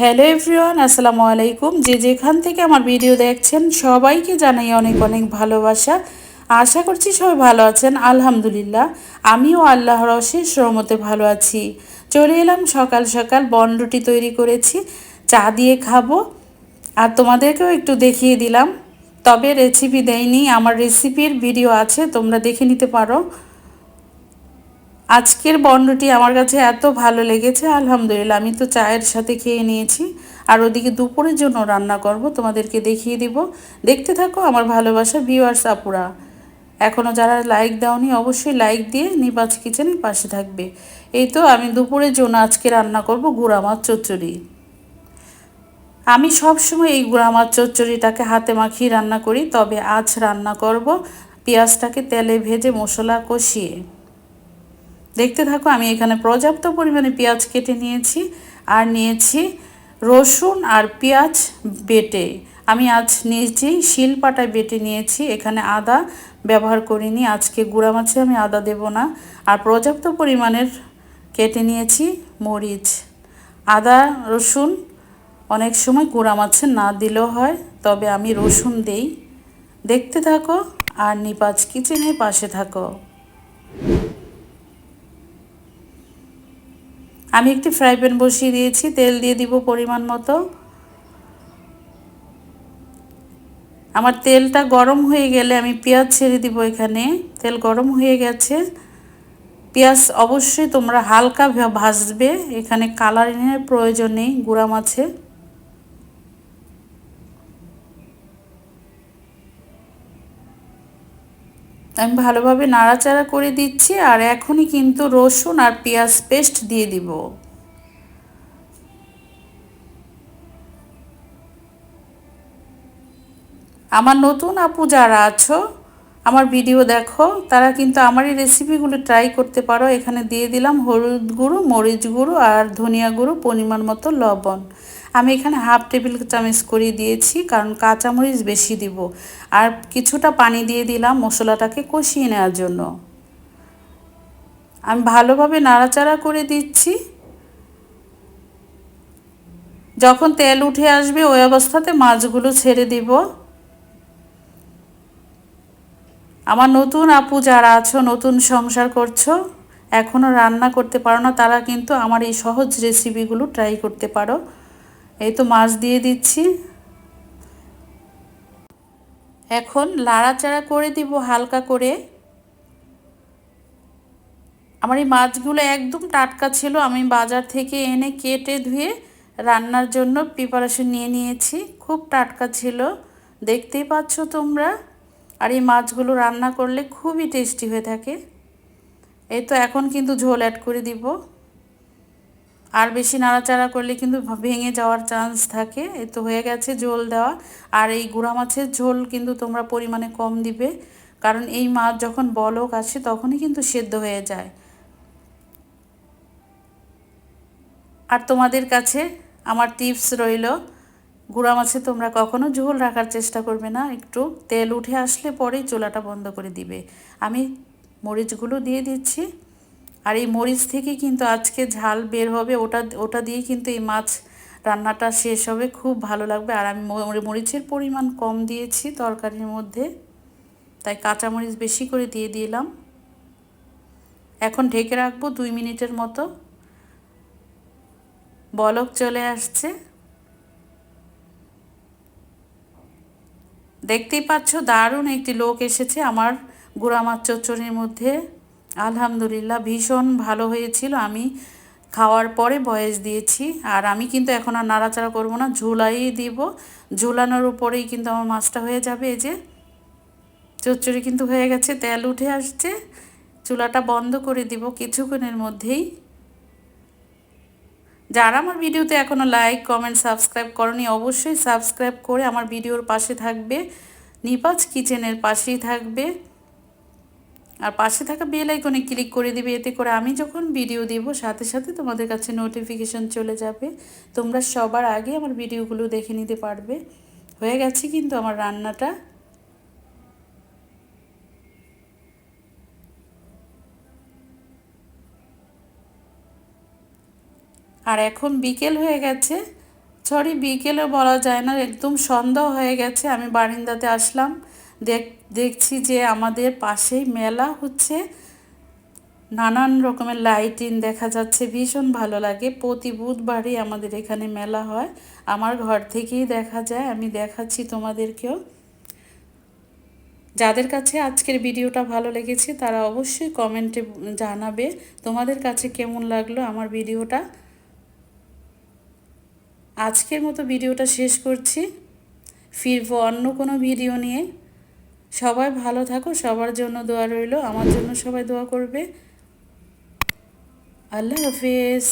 Hello everyone, আসসালামু আলাইকুম। যে যেখান থেকে আমার ভিডিও দেখছেন, সবাইকে জানাই অনেক অনেক ভালোবাসা। আশা করছি সবাই ভালো আছেন, আলহামদুলিল্লাহ। আমিও আল্লাহর অশেষ রহমতে ভালো আছি। চলে এলাম, সকাল সকাল বন রুটি তৈরি করেছি। চা দিয়ে খাব। আর তোমাদেরকেও একটু দেখিয়ে দিলাম। তবে রেসিপি দেয়নি আমার রেসিপির ভিডিও আছে, তোমরা দেখে নিতে পারো। আজকের বন্ডটি আমার কাছে এত ভালো লেগেছে, আলহামদুলিল্লাহ। আমি তো চায়ের সাথে খেয়ে নিয়েছি। আর ওদিকে দুপুরের জন্য রান্না করব, তোমাদেরকে দেখিয়ে দিব। দেখতে থাকো আমার ভালোবাসা ভিউয়ার্স আপুরা। এখনও যারা লাইক দাওনি, অবশ্যই লাইক দিয়ে নিপাজ কিচেনের পাশে থাকবে। এই তো আমি দুপুরের জন্য আজকে রান্না করব গুঁড়া মাছ চচ্চড়ি। আমি সবসময় এই গুঁড়া মাছ চচ্চড়িটাকে হাতে মাখিয়ে রান্না করি, তবে আজ রান্না করব পেঁয়াজটাকে তেলে ভেজে মশলা কষিয়ে। দেখতে থাকো, আমি এখানে পর্যাপ্ত পরিমাণে পেঁয়াজ কেটে নিয়েছি আর নিয়েছি রসুন আর পেঁয়াজ বেটে। আমি আজ নিয়েছি শিলপাটায় বেটে নিয়েছি, এখানে আদা ব্যবহার করিনি, আজকে গুঁড়া মাছে আমি আদা দেব না। আর পর্যাপ্ত পরিমাণের কেটে নিয়েছি মরিচ। আদা, রসুন অনেক সময় গুঁড়া মাছে না দিলেও হয়, তবে আমি রসুন দেই। দেখতে থাকো আর নিপাজ কিচেনের পাশে থাকো। আমি একটি ফ্রাই প্যান বসিয়ে দিয়েছি, তেল দিয়ে দিব পরিমাণ মতো। আমার তেলটা গরম হয়ে গেলে আমি পেঁয়াজ ছেড়ে দিব এখানে। তেল গরম হয়ে গেছে। পেঁয়াজ অবশ্যই তোমরা হালকা ভাজবে। এখানে কালারিংয়ের প্রয়োজন নেই, গুঁড়া মাছে আমি ভালোভাবে নাড়াচাড়া করে দিচ্ছি আর এখনই কিন্তু রসুন আর পেঁয়াজ পেস্ট দিয়ে দিব। আমার নতুন আপু যারা আছো, আমার ভিডিও দেখো, তারা কিন্তু আমার এই রেসিপিগুলো ট্রাই করতে পারো। এখানে দিয়ে দিলাম হলুদ গুঁড়ো, মরিচ গুঁড়ো আর ধনিয়া গুঁড়ো, পরিমাণ মতো লবণ। আমি এখানে হাফ টেবিল চামচ করে দিয়েছি, কারণ কাঁচামরিচ বেশি দিব। আর কিছুটা পানি দিয়ে দিলাম মশলাটাকে কষিয়ে নেওয়ার জন্য। আমি ভালোভাবে নাড়াচাড়া করে দিচ্ছি। যখন তেল উঠে আসবে, ওই অবস্থাতে মাছগুলো ছেড়ে দিব। আমার নতুন আপু যারা আছো, নতুন সংসার করছ এখনও রান্না করতে পারো না, তারা কিন্তু আমার এই সহজ রেসিপিগুলো ট্রাই করতে পারো। এই তো মাছ দিয়ে দিচ্ছি। এখন লাড়াচাড়া করে দিব হালকা করে। আমার এই মাছগুলো একদম টাটকা ছিল, আমি বাজার থেকে এনে কেটে ধুয়ে রান্নার জন্য প্রিপারেশন নিয়ে নিয়েছি। খুব টাটকা ছিল, দেখতেই পাচ্ছ তোমরা। আর এই মাছগুলো রান্না করলে খুবই টেস্টি হয়ে থাকে। এই তো এখন কিন্তু ঝোল অ্যাড করে দিব। আর বেশি নাড়াচাড়া করলে কিন্তু ভেঙে যাওয়ার চান্স থাকে। এ তো হয়ে গেছে ঝোল দেওয়া। আর এই গুঁড়া মাছের ঝোল কিন্তু তোমরা পরিমাণে কম দিবে। কারণ এই মাছ যখন বলক আসে তখনই কিন্তু সেদ্ধ হয়ে যায়। আর তোমাদের কাছে আমার টিপস রইল, গুঁড়া মাছে তোমরা কখনো ঝোল রাখার চেষ্টা করবে না। একটু তেল উঠে আসলে পরেই চুলাটা বন্ধ করে দিবে। আমি মরিচগুলো দিয়ে দিচ্ছি। আর এই মরিচ থেকে কিন্তু আজকে ঝাল বের হবে, ওটা ওটা দিয়ে কিন্তু এই মাছ রান্নাটা শেষ হবে। খুব ভালো লাগবে। আর আমি মরিচের পরিমাণ কম দিয়েছি তরকারির মধ্যে, তাই কাঁচামরিচ বেশি করে দিয়ে দিলাম। এখন ঢেকে রাখব দুই মিনিটের মতো। বলক চলে আসছে। দেখতেই পাচ্ছ দারুণ একটি লোক এসেছে আমার গুঁড়া মাছ চচ্চড়ির মধ্যে। আলহামদুলিল্লাহ, ভীষণ ভালো হয়েছিল। আমি খাওয়ার পরে বয়স দিয়েছি। আর আমি কিন্তু এখন আর নাড়াচাড়া করব না ঝুলাই দিব। ঝুলানোর উপরেই কিন্তু আমার মাছটা হয়ে যাবে। এই যে চচ্চড়ি কিন্তু হয়ে গেছে, তেল উঠে আসছে। চুলাটা বন্ধ করে দিব কিছুক্ষণের মধ্যেই। যারা আমার ভিডিওতে এখনও লাইক কমেন্ট সাবস্ক্রাইব করনি, অবশ্যই সাবস্ক্রাইব করে আমার ভিডিওর পাশে থাকবে। নিপাজ কিচেনের পাশেই থাকবে। আর পাশে থাকা বেল আইকনে ক্লিক করে দিবে, এতে করে আমি যখন ভিডিও দিব, সাথে সাথে তোমাদের কাছে নোটিফিকেশন চলে যাবে। তোমরা সবার আগে আমার ভিডিওগুলো দেখে নিতে পারবে। হয়ে গেছে কিন্তু আমার রান্নাটা। আর এখন বিকেল হয়ে গেছে। সরি বিকেলে বলা যায় না, একদম সন্ধ্যা হয়ে গেছে, আমি বারিন্দাতে আসলাম। দেখছি যে আমাদের পাশেই মেলা হচ্ছে। নানান রকমের লাইটিং দেখা যাচ্ছে, ভীষণ ভালো লাগে। প্রতি বুধবারই আমাদের এখানে মেলা হয়। আমার ঘর থেকেই দেখা যায়, আমি দেখাচ্ছি তোমাদেরকেও। যাদের কাছে আজকের ভিডিওটা ভালো লেগেছে, তারা অবশ্যই কমেন্টে জানাবে, তোমাদের কাছে কেমন লাগল আমার ভিডিওটা? আজকের মতো ভিডিওটা শেষ করছি। ফিরবো অন্য কোনো ভিডিও নিয়ে। সবাই ভালো থাকো সবার জন্য দোয়া রইল আমার জন্য সবাই দোয়া করবে। আল্লাহ হাফিজ।